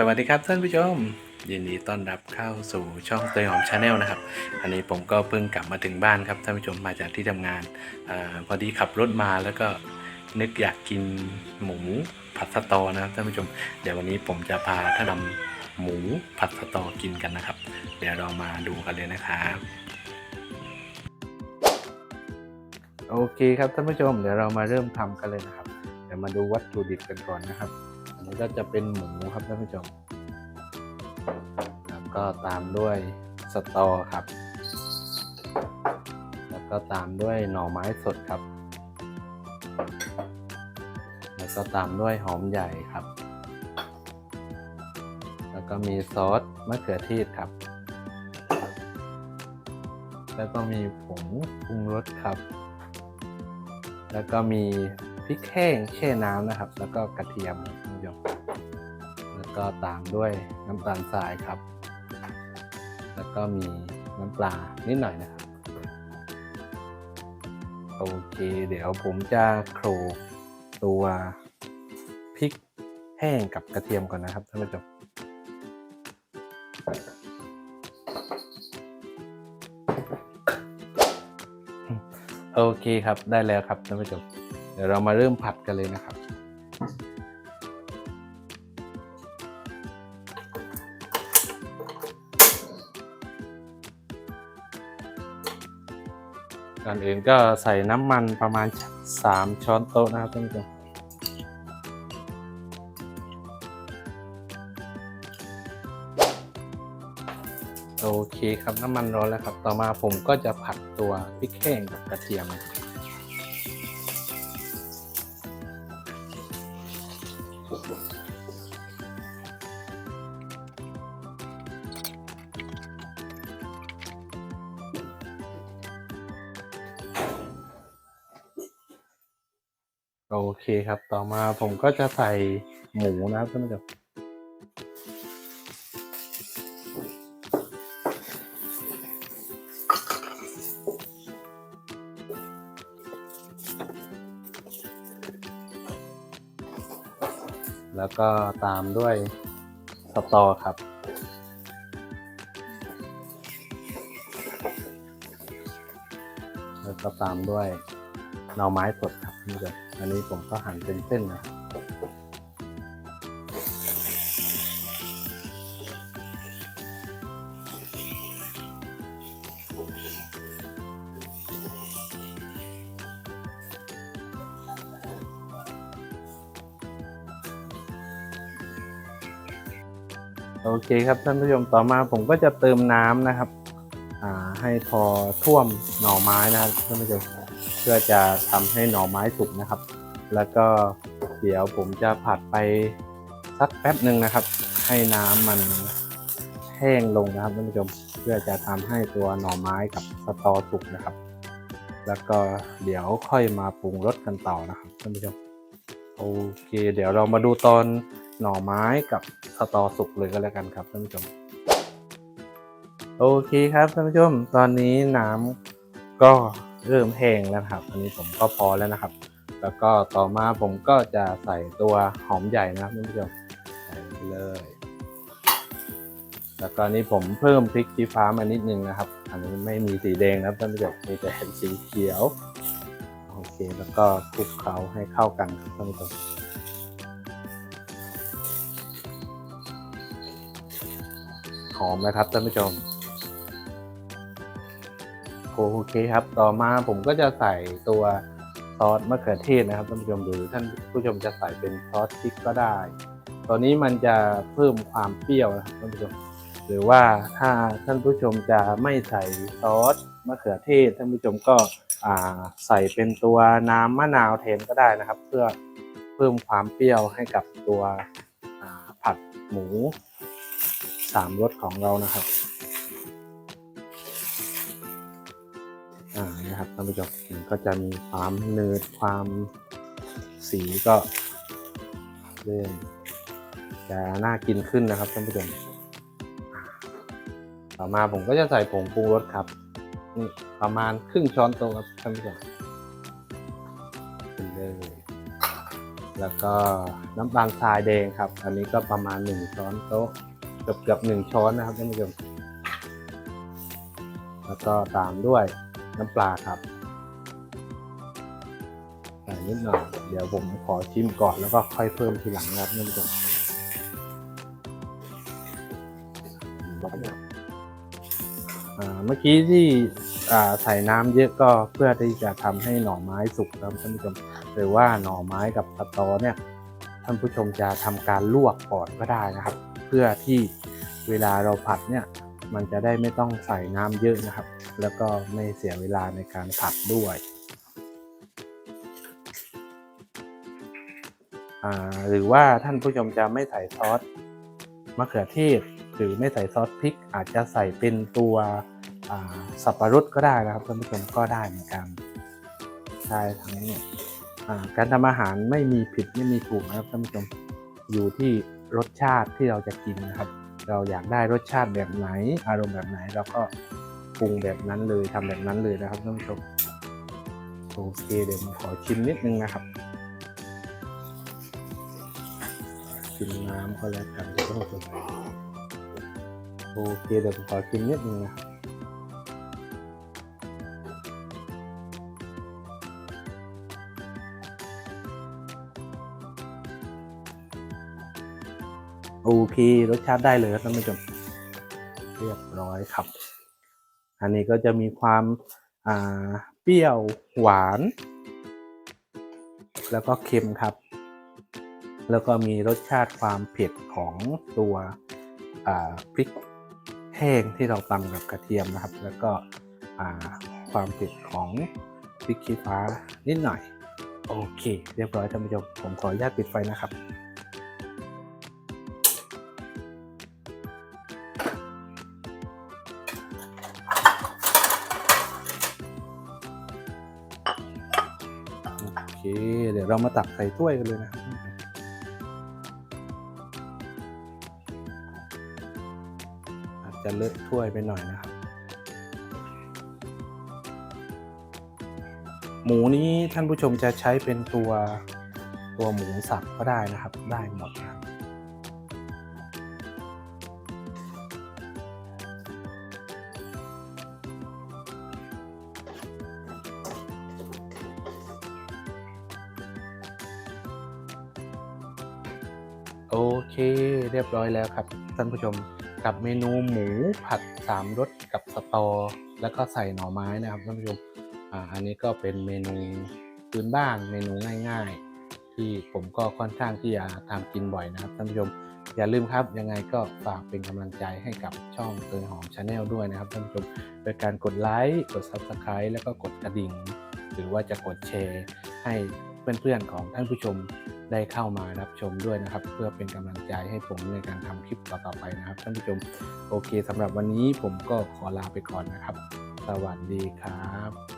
สวัสดีครับท่านผู้ชม ยินดีต้อนรับเข้าสู่ช่องเตยหอมชาแนลนะครับ อันนี้ผมก็เพิ่งกลับมาถึงบ้านครับท่านผู้ชมมาจากที่ทำงานอาพอดีขับรถมาแล้วก็นึกอยากกินหมูผัดสะตอนะครับท่านผู้ชม เดี๋ยววันนี้ผมจะพาท่านทำหมูผัดสะตอกินกันนะครับ เดี๋ยวเรามาดูกันเลยนะครับโอเคครับท่านผู้ชมเดี๋ยวเรามาเริ่มทำกันเลยนะครับ เดี๋ยวมาดูวัตถุดิบกันก่อนนะครับันก็จะเป็นหมูครับท่านผู้ชมแล้วก็ตามด้วยสตอครับ แล้วก็ตามด้วยหน่อไม้สดครับ แล้วก็ตามด้วยหอมใหญ่ครับ แล้วก็มีซอสมะเขือเทศครับ แล้วก็มีผงปรุงรสครับ แล้วก็มีพริกแห้งแช่น้ำนะครับ แล้วก็กระเทียม ท่านผู้ชมแล้วก็ตามด้วยน้ำตาลทรายครับ แล้วก็มีน้ำปลานิดหน่อยนะครับ โอเค เดี๋ยวผมจะโขลกตัวพริกแห้งกับกระเทียมก่อนนะครับท่านผู้ชมโอเคครับได้แล้วครับท่านผู้ชมเดี๋ยวเรามาเริ่มผัดกันเลยนะครับ ก่อนอื่นก็ใส่น้ำมันประมาณ 3 ช้อนโต๊ะนะครับท่านผู้ชมโอเคครับน้ำมันร้อนแล้วครับ ต่อมาผมก็จะผัดตัวพริกแห้งกับกระเทียมนะครับ โอเคครับ ต่อมาผมก็จะใส่หมูนะครับท่านผู้ชมแล้วก็ตามด้วยสตอครับ แล้วก็ตามด้วยหน่อไม้สดครับท่านี่เลย อันนี้ผมก็หั่นเป็นเส้นนะโอเคครับท่านผู้ชมต่อมาผมก็จะเติมน้ำนะครับ อ่าให้พอท่วมหน่อไม้นะครับท่านผู้ชม เพื่อจะทำให้หน่อไม้สุกนะครับ แล้วก็เดี๋ยวผมจะผัดไปสักแป๊บหนึ่งนะครับ ให้น้ำมันแห้งลงนะครับท่านผู้ชมเพื่อจะทำให้ตัวหน่อไม้กับสตอสุกนะครับ แล้วก็เดี๋ยวค่อยมาปรุงรสกันต่อนะครับท่านผู้ชมโอเค เดี๋ยวเรามาดูตอนหน่อไม้กับสตอสุกเลยก็แล้วกันครับท่านผู้ชมโอเคครับท่านผู้ชม ตอนนี้น้ำก็ เริ่มแห้งแล้วครับ อันนี้ผมก็พอแล้วนะครับ แล้วก็ต่อมาผมก็จะใส่ตัวหอมใหญ่นะครับท่านผู้ชมใส่ไปเลย แล้วก็นนี้ผมเพิ่มพริกชี้ฟ้ามานิดนึงนะครับ อันนี้ไม่มีสีแดงนะครับท่านผู้ชมมีแต่สีเขียวโอเคแล้วก็คลุกเคล้าให้เข้ากันครับท่านผู้ชมหอมนะครับท่านผู้ชม โอเคครับ ต่อมาผมก็จะใส่ตัวซอสมะเขือเทศนะครับท่านผู้ชมหรือท่านผู้ชมจะใส่เป็นซอสพริกก็ได้ตัวนี้มันจะเพิ่มความเปรี้ยวนะครับท่านผู้ชม หรือว่าถ้าท่านผู้ชมจะไม่ใส่ซอสมะเขือเทศ ท่านผู้ชมก็ใส่เป็นตัวน้ำมะนาวแทนก็ได้นะครับ เพื่อเพิ่มความเปรี้ยวให้กับตัวผัดหมูสามรสของเรานะครับ อ่านะครับท่านผู้ชมมันก็จะมีความเนืดความสีก็เริ่มจะน่ากินขึ้นนะครับท่านผู้ชมต่อมาผมก็จะใส่ผงปรุงรสครับนี่ประมาณครึ่งช้อนโต๊ะครับท่านผู้ชมเลยแล้วก็น้ำตาลทรายแดงครับ อันนี้ก็ประมาณหนึ่งช้อนโต๊ะเกือบเกือบหนึ่งช้อนนะครับท่านผู้ชม แล้วก็ตามด้วย น้ำปลาครับใส่นิดหน่อย เดี๋ยวผมขอชิมก่อนแล้วก็ค่อยเพิ่มทีหลังนะครับท่านผู้ชมอ่าเมื่อกี้ที่ใส่น้ำเยอะก็เพื่อที่จะทำให้หน่อไม้สุกครับท่านผู้ชมหรือว่าหน่อไม้กับสตอเนี่ยท่านผู้ชมจะทำการลวกก่อนก็ได้นะครับ เพื่อที่เวลาเราผัดเนี่ย มันจะได้ไม่ต้องใส่น้ำเยอะนะครับ แล้วก็ไม่เสียเวลาในการผัดด้วยหรือว่าท่านผู้ชมจะไม่ใส่ซอสมะเขือเทศหรือไม่ใส่ซอสพริก อาจจะใส่เป็นตัวสับปะรดก็ได้นะครับท่านผู้ชมก็ได้เหมือนกันใช่ทั้งนี้อ่าการทำอาหารไม่มีผิดไม่มีถูกนะครับท่านผู้ชมอยู่ที่รสชาติที่เราจะกินนะครับ เราอยากได้รสชาติแบบไหน อารมณ์แบบไหนเราก็ปรุงแบบนั้นเลยทำแบบนั้นเลยนะครับท่านผู้ชมโอเคเดี๋ยวผมขอชิมนิดนึงนะครับชิมน้ำก็แล้วกันเดี๋ยวต้องสบายโอเคเดี๋ยวผมขอชิมนิดนึงนะครับ โอเครสชาติได้เลยครับท่านผู้ชมเรียบร้อยครับ อันนี้ก็จะมีความเปรี้ยวหวาน แล้วก็เค็มครับ แล้วก็มีรสชาติความเผ็ดของตัวพริกแห้งที่เราตำกับกระเทียมนะครับ แล้วก็ความเผ็ดของพริกขี้ฟ้านิดหน่อย โอเค เรียบร้อยท่านผู้ชมผมขออนุญาตปิดไฟนะครับ เคเดี๋ยวเรามาตักใส่ถ้วยกันเลยนะครับอาจจะเลอะถ้วยไปหน่อยนะครับ หมูนี้ท่านผู้ชมจะใช้เป็นตัวตัวหมูสับก็ได้นะครับ ได้หมดนะ โอเค เรียบร้อยแล้วครับท่านผู้ชมกับเมนูหมูผัดสามรสกับสตอ แล้วก็ใส่หน่อไม้นะครับท่านผู้ชมอ่าอันนี้ก็เป็นเมนูพื้นบ้านเมนูง่ายๆ ที่ผมก็ค่อนข้างที่จะทำกินบ่อยนะครับท่านผู้ชมอย่าลืมครับยังไงก็ฝากเป็นกำลังใจให้กับช่องเตยหอมชาแนลด้วยนะครับท่านผู้ชมโดยการกดไลค์กด Subscribe แล้วก็กดกระดิ่ง หรือว่าจะกดแชร์ให้เพื่อนๆของท่านผู้ชม ได้เข้ามารับชมด้วยนะครับ เพื่อเป็นกำลังใจให้ผมในการทำคลิปต่อๆไปนะครับท่านผู้ชมโอเคสำหรับวันนี้ผมก็ขอลาไปก่อนนะครับ สวัสดีครับ